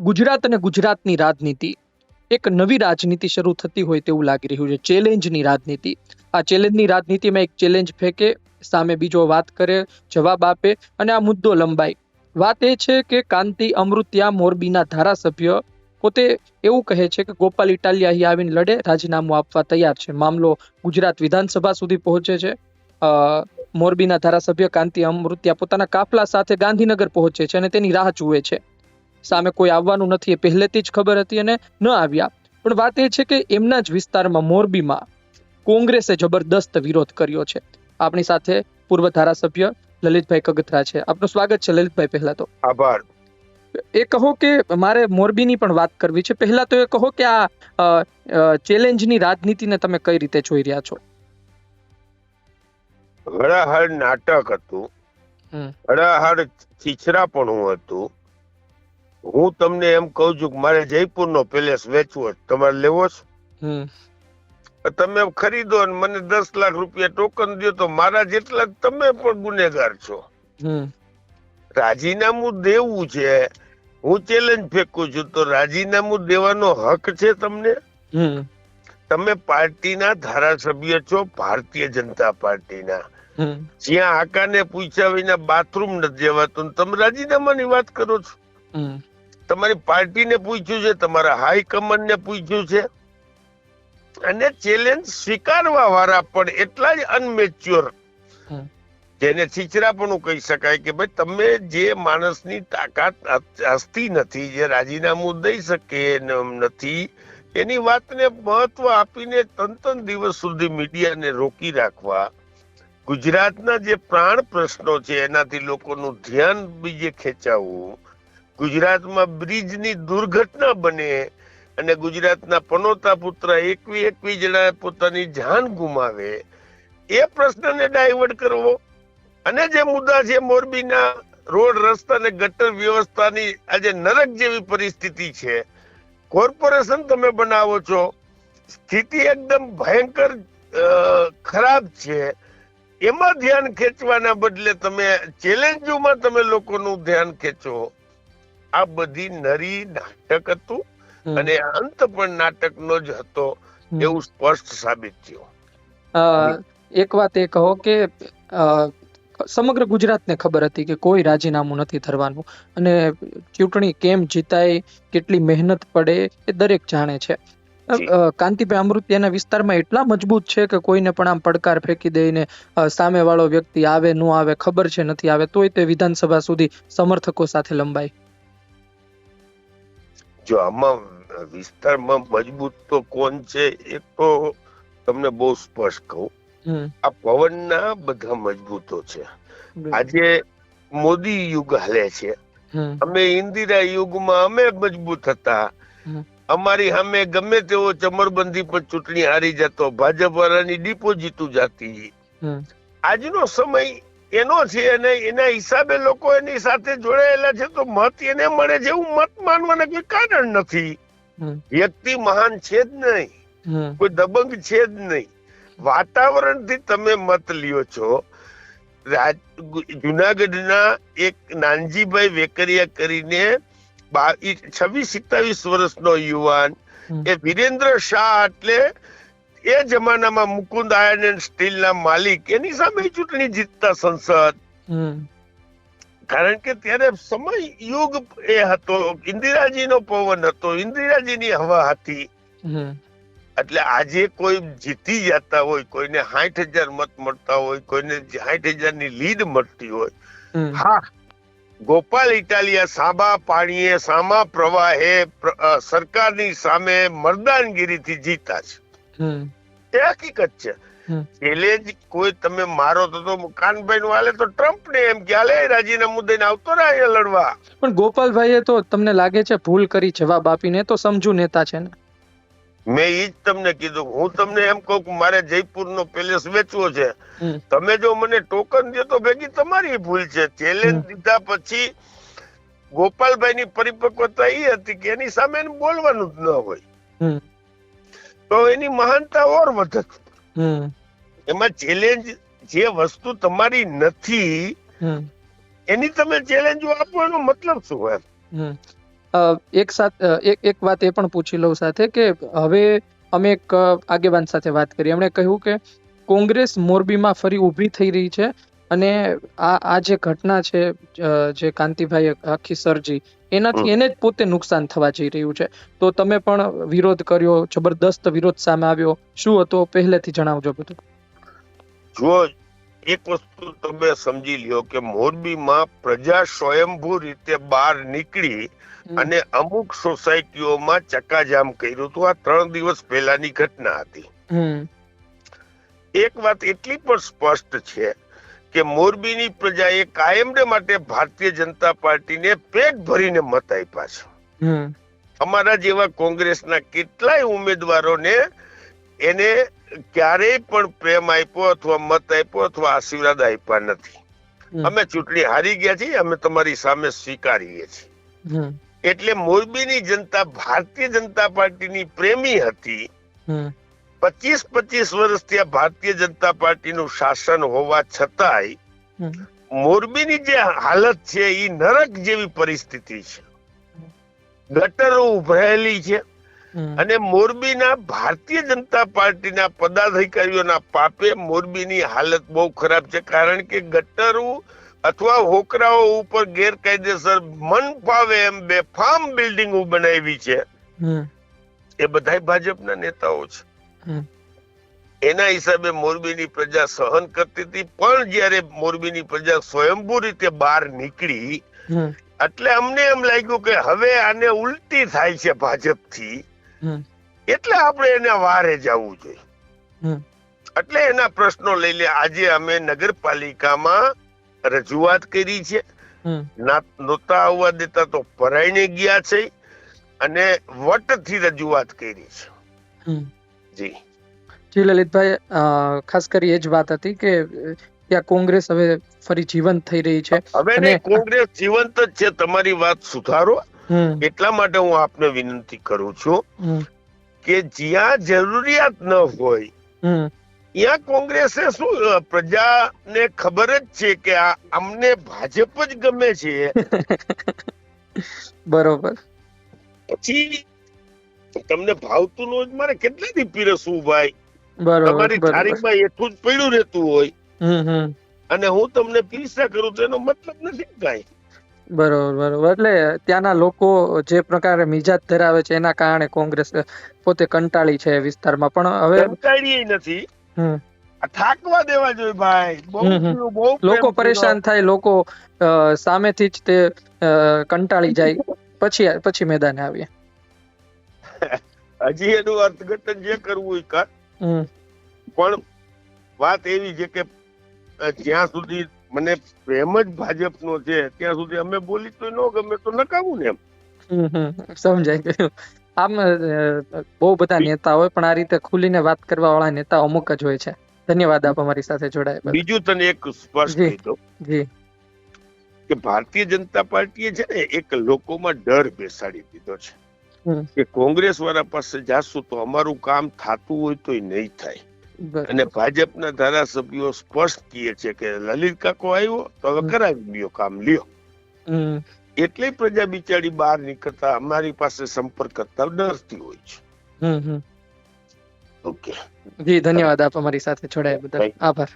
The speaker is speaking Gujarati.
ગુજરાત અને ગુજરાતની રાજનીતિ એક નવી રાજનીતિ શરૂ થતી હોય તેવું લાગી રહ્યું છે, ચેલેન્જની રાજનીતિ. આ ચેલેન્જની રાજનીતિમાં એક ચેલેન્જ ફેંકે, સામે બીજો વાત કરે, જવાબ આપે અને આ મુદ્દો લંબાય. વાત એ છે કે કાંતિ અમૃત્યા મોરબીના ધારાસભ્ય પોતે એવું કહે છે કે ગોપાલ ઇટાલિયા અહીં આવીને લડે, રાજીનામું આપવા તૈયાર છે. મામલો ગુજરાત વિધાનસભા સુધી પહોંચે છે. મોરબીના ધારાસભ્ય કાંતિ અમૃત્યા પોતાના કાફલા સાથે ગાંધીનગર પહોંચે છે અને તેની રાહ જુએ છે. સામે કોઈ આવવાનું નથી એ પહેલેથી જ ખબર હતી અને ન આવ્યા. પણ વાત એ છે કે એમના જ વિસ્તારમાં મોરબીમાં કોંગ્રેસે જબરદસ્ત વિરોધ કર્યો છે. આપણી સાથે પૂર્વ ધારાસભ્ય લલિતભાઈ કગથરા છે. આપનું સ્વાગત છે લલિતભાઈ પહેલા તો. આભાર. એ કહો કે મારે મોરબીની પણ વાત કરવી છે. પહેલા તો એ કહો કે આ ચેલેન્જની રાજનીતિને તમે કઈ રીતે જોઈ રહ્યા છો? હળાહળ નાટક હતું. હળાહળ છીછરાપણું હતું. હું તમને એમ કહું છું કે મારે જયપુરનો પેલેસ વેચવો તમારે લેવો છે? તમે ખરીદો અને મને દસ લાખ રૂપિયા ટોકન દો તો મારા જેટલા તમે પણ ગુનેગાર છો. રાજીનામું દેવું છે. હું ચેલેન્જ ફેંકું છું તો રાજીનામું દેવાનો હક છે તમને? હમ. તમે પાર્ટીના ધારાસભ્ય છો ભારતીય જનતા પાર્ટીના. જ્યાં આકાને પૂછ્યા વિના બાથરૂમ નથી જવાતું તમે રાજીનામાની વાત કરો છો? તમારી પાર્ટીને પૂછ્યું છે તમારા હાઈકમાન્ડને પૂછ્યું છે અને ચેલેન્જ સ્વીકારવા વાળા પણ એટલા જ અનમેચ્યોર. જેને છીછરાપણું કહી શકાય કે ભાઈ તમે જે માણસની તાકાત હસ્તી નથી જે રાજીનામું દઈ શકે નથી એની વાતને મહત્વ આપીને ત્રણ ત્રણ દિવસ સુધી મીડિયાને રોકી રાખવા ગુજરાતના જે પ્રાણ પ્રશ્નો છે એનાથી લોકોનું ધ્યાન બીજે ખેંચાવવું ગુજરાતમાં બ્રિજની દુર્ઘટના બને અને ગુજરાતના પનોતા પુત્ર એકવી એકવી જણા પોતાની જાન ગુમાવે, એ પ્રશ્નને ડાયવર્ટ કરવો અને જે મુદ્દા છે મોરબીના રોડ, રસ્તા અને ગટર વ્યવસ્થાની આજે નરક જેવી પરિસ્થિતિ છે. કોર્પોરેશન તમે બનાવો છો, સ્થિતિ એકદમ ભયંકર ખરાબ છે. એમાં ધ્યાન ખેંચવાના બદલે તમે ચેલેન્જોમાં તમે લોકોનું ધ્યાન ખેંચો. આ બધી નરી નાટક હતું. અને અંત પણ નાટકનો જ હતો એવું સ્પષ્ટ સાબિત થયું એક વાત એ કહો કે સમગ્ર ગુજરાતને ખબર હતી કે કોઈ રાજીનામું નથી ધરવાનું અને ચૂંટણી કેમ જીતાય કેટલી મહેનત પડે એ દરેક જાણે છે. કાંતિભાઈ અમૃતિયાના વિસ્તારમાં એટલા મજબૂત છે કે કોઈને પણ આમ પડકાર ફેંકી દઈને સામે સામેવાળો વ્યક્તિ આવે ન આવે ખબર છે નથી આવે તોય તે વિધાનસભા સુધી સમર્થકો સાથે લંબાય જો આમાં વિસ્તારમાં મજબૂત તો કોણ છે એક તો તમને બહુ સ્પષ્ટ કહું. આ પવનના બધા મજબૂતો છે. આજે મોદી યુગ હાલે છે. અમે ઇન્દિરા યુગમાં અમે મજબૂત હતા. અમારી સામે ગમે તેવો ચમરબંધી પર ચૂંટણી હારી જતો ભાજપ વાળાની ડિપોઝિટો જાતી આજનો સમય એનો છે અને એના હિસાબે લોકો એની સાથે જોડાયેલા છે તો મત એને મળે છે એવું મત માનવાને કોઈ કારણ નથી. વ્યક્તિ મહાન છે જ નહીં. કોઈ દબંગ છે જ નહીં. વાતાવરણથી તમે મત લ્યો છો. જુનાગઢના એક નાનજીભાઈ વેકરિયા કરીને છવ્વીસ સત્તાવીસ વર્ષનો યુવાન એ વિરેન્દ્ર શાહ એટલે એ જમાનામાં મુકુંદ આયર્ન એન્ડ સ્ટીલના માલિક એની સામે ચૂંટણી જીતતા સંસદ. કારણ કે ત્યારે સમય યુગ એ હતો. ઇન્દિરાજીનો પવન હતો. ઇન્દિરાજીની હવા હતી. એટલે આજે કોઈ જીતી જતા હોય કોઈને સાઠ હજાર મત મળતા હોય કોઈને સાઠ હજારની લીડ મળતી હોય. હા. ગોપાલ ઇટાલિયા સાબા પાણીએ સામા પ્રવાહે સરકારની સામે મર્દાનગીરીથી જીતા છે. હમ. એ હકીકત છે. એટલે જ કોઈ તમે મારો તો તો કાનભાઈ નું હાલે તો ટ્રમ્પ ને એમ કે હાલે રાજીનામું દઈને આવતો રહે અહીંયા લડવા. પણ ગોપાલભાઈએ તો તમને લાગે છે ભૂલ કરી જવાબ આપીને તો સમજુ નેતા છે ને. મેં ઈ જ તમને કીધું હું તમને એમ કહું કે મારે જયપુર નો પેલેસ વેચવો છે. તમે જો મને ટોકન દે તો ભેગી તમારી ભૂલ છે. ચેલેન્જ દીધા પછી ગોપાલભાઈ ની પરિપક્વતા એ હતી કે એની સામે બોલવાનું જ ન હોય. તો એની મહાનતા ઓર વધત. એમાં ચેલેન્જ જે વસ્તુ તમારી નથી એની તમે ચેલેન્જ આપવાનો મતલબ શું એમ? એક સાથ એક એક વાત એ પણ પૂછી લઉં સાથે કે હવે અમે એક આગેવાન સાથે વાત કરી. એમણે કહ્યું કે કોંગ્રેસ મોરબીમાં ફરી ઊભી થઈ રહી છે. અને આ આ જે ઘટના છે જે કાંતિભાઈ આખી સર્જી એનાથી એને જ પોતે નુકસાન થવા જઈ રહ્યું છે. તો તમે પણ વિરોધ કર્યો જબરદસ્ત વિરોધ સામે આવ્યો. શું હતો? પહેલેથી જણાવજો બધું. જો એક વસ્તુ તમે સમજી લ્યો કે મોરબીમાં પ્રજા સ્વયંભૂ રીતે બહાર નીકળી અને અમુક સોસાયટીઓમાં ચક્કાજામ કર્યું હતું. આ ત્રણ દિવસ પહેલાની ઘટના હતી. એક વાત એટલી પણ સ્પષ્ટ છે કે મોરબીની પ્રજાએ કાયમને માટે ભારતીય જનતા પાર્ટીને પેટ ભરીને મત આપ્યા છે. અમારા જેવા કોંગ્રેસના કેટલાય ઉમેદવારોને એને ક્યારેય પણ પ્રેમ આપ્યો અથવા મત આપ્યો અથવા આશીર્વાદ આપ્યા નથી. અમે ચૂંટણી હારી ગયા છીએ અમે તમારી સામે સ્વીકારીએ છીએ. એટલે મોરબીની જનતા ભારતીય જનતા પાર્ટીની પ્રેમી હતી પચીસ પચીસ વર્ષથી આ ભારતીય જનતા પાર્ટીનું શાસન હોવા છતાંય મોરબીની જે હાલત છે એ નરક જેવી પરિસ્થિતિ છે. ગટરો ઉભરાયેલી છે અને મોરબીના ભારતીય જનતા પાર્ટીના પદાધિકારીઓના પાપે મોરબીની હાલત બહુ ખરાબ છે. કારણ કે ગટરો અથવા હોકરાઓ ઉપર ગેરકાયદેસર મન ફાવે એમ બેફામ બિલ્ડિંગો બનાવી છે. એ બધાય ભાજપના નેતાઓ છે. એના હિસાબે મોરબીની પ્રજા સહન કરતી હતી પણ જ્યારે મોરબીની પ્રજા સ્વયંભૂ રીતે બહાર નીકળી એટલે અમને એમ લાગ્યું કે હવે આને ઉલટી થાય છે ભાજપથી. થી એટલે આપણે એને વારે જવું જોઈએ. એટલે એના પ્રશ્નો લઈને આજે અમે નગરપાલિકામાં રજૂઆત કરી છે. નોતા નહોતા આવવા દેતા તો પરાઈને ગયા છે અને વટથી રજૂઆત કરી છે. જી. જી લલિતભાઈ ખાસ કરી એ જ વાત હતી કે ત્યાં કોંગ્રેસ હવે ફરી જીવંત થઈ રહી છે. હવે ને કોંગ્રેસ જીવંત જ છે તમારી વાત સુધારો. એટલા માટે હું આપને વિનંતી કરું છું કે જ્યાં જરૂરિયાત ન હોય ત્યાં કોંગ્રેસે શું પ્રજાને ખબર જ છે કે આ અમને ભાજપ જ ગમે છે. બરોબર. પછી તમને ભાવતું ન મારે કેટલાથી પીરસવું ભાઈ? તમારી તારીખમાં એટલું જ પડ્યું રહેતું હોય. અને હું તમને પીરસા કરું તો એનો મતલબ નથી કાંઈ. બરોબર બરોબર. એટલે ત્યાંના લોકો જે પ્રકારે મિજાજ ધરાવે છે એના કારણે કોંગ્રેસ પોતે કંટાળી છે વિસ્તારમાં. પણ હવે કંટાળી નથી. થાકવા દેવા જોઈએ ભાઈ. લોકો પરેશાન થાય લોકો સામેથી જ તે કંટાળી જાય. પછી પછી મેદાને આવીએ. હજી એનું અર્થઘટન જે કરવું હોય કર. પણ વાત એવી છે કે જ્યાં સુધી મને પ્રેમ જ ભાજપનો છે ત્યાં સુધી અમે બોલી તો ન ગમે તો નકામું ને એમ. હમ ગયું. આમ બહુ બધા નેતા હોય પણ આ રીતે ખુલીને વાત કરવા વાળા નેતા અમુક જ હોય છે. ધન્યવાદ આપ અમારી સાથે જોડાયા બીજું તને એક સ્પષ્ટ કહી દઉં. જી. કે ભારતીય જનતા પાર્ટીએ છે ને એક લોકોમાં ડર બેસાડી દીધો છે. કે કોંગ્રેસ વાળા પાસે જાશું તો અમારું કામ થતું હોય તો નહીં થાય. અને ભાજપના ધારાસભ્યો સ્પષ્ટ કહે છે કે લલિત કાકો આવ્યો તો હવે કરાવી લ્યો કામ લ્યો. એટલે પ્રજા બિચારી બહાર નીકળતા અમારી પાસે સંપર્ક કરતા ડરતી હોય છે. ઓકે. જી ધન્યવાદ આપ અમારી સાથે જોડાયા બદલ. આભાર.